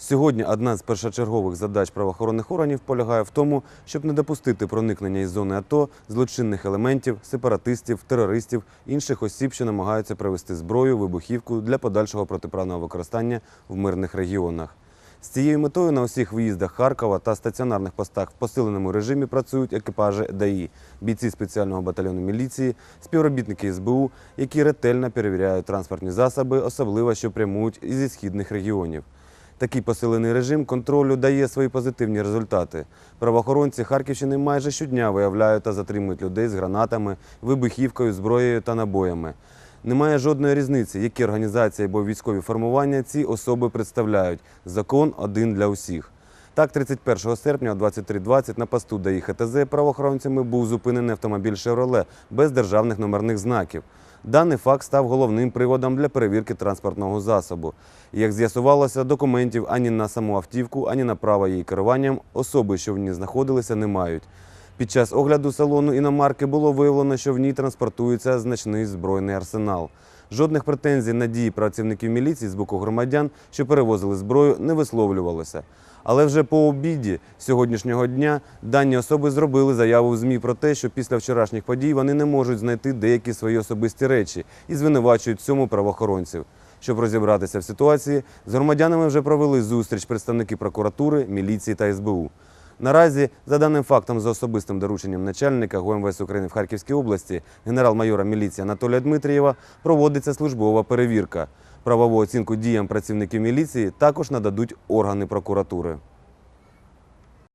Сьогодні одна з першочергових задач правоохоронних органів полягає в тому, щоб не допустити проникнення із зони АТО злочинних елементів, сепаратистів, терористів, інших осіб, що намагаються привезти зброю, вибухівку для подальшого протиправного використання в мирних регіонах. З цією метою на усіх виїздах Харкова та стаціонарних постах в посиленому режимі працюють екіпажі ДАІ, бійці спеціального батальйону міліції, співробітники СБУ, які ретельно перевіряють транспортні засоби, особливо що прямують із східних регіонів. Такий посилений режим контролю дає свої позитивні результати. Правоохоронці Харківщини майже щодня виявляють та затримують людей з гранатами, вибухівкою, зброєю та набоями. Немає жодної різниці, які організації або військові формування ці особи представляють. Закон один для усіх. Так, 31 серпня о 23.20 на посту ДАІ ХТЗ правоохоронцями був зупинений автомобіль «Шевроле» без державних номерних знаків. Даний факт став головним приводом для перевірки транспортного засобу. Як з'ясувалося, документів ані на саму автівку, ані на право її керуванням особи, що в ній знаходилися, не мають. Під час огляду салону іномарки було виявлено, що в ній транспортується значний збройний арсенал. Жодних претензій на дії працівників міліції з боку громадян, що перевозили зброю, не висловлювалося. Але вже по обіді сьогоднішнього дня дані особи зробили заяву в ЗМІ про те, що після вчорашніх подій вони не можуть знайти деякі свої особисті речі і звинувачують цьому правоохоронців. Щоб розібратися в ситуації, з громадянами вже провели зустріч представники прокуратури, міліції та СБУ. Наразі, за даним фактом, за особистим дорученням начальника ГУМВС України в Харківській області, генерал-майора міліції Анатолія Дмитрієва, проводиться службова перевірка. Правову оцінку діям працівників міліції також нададуть органи прокуратури.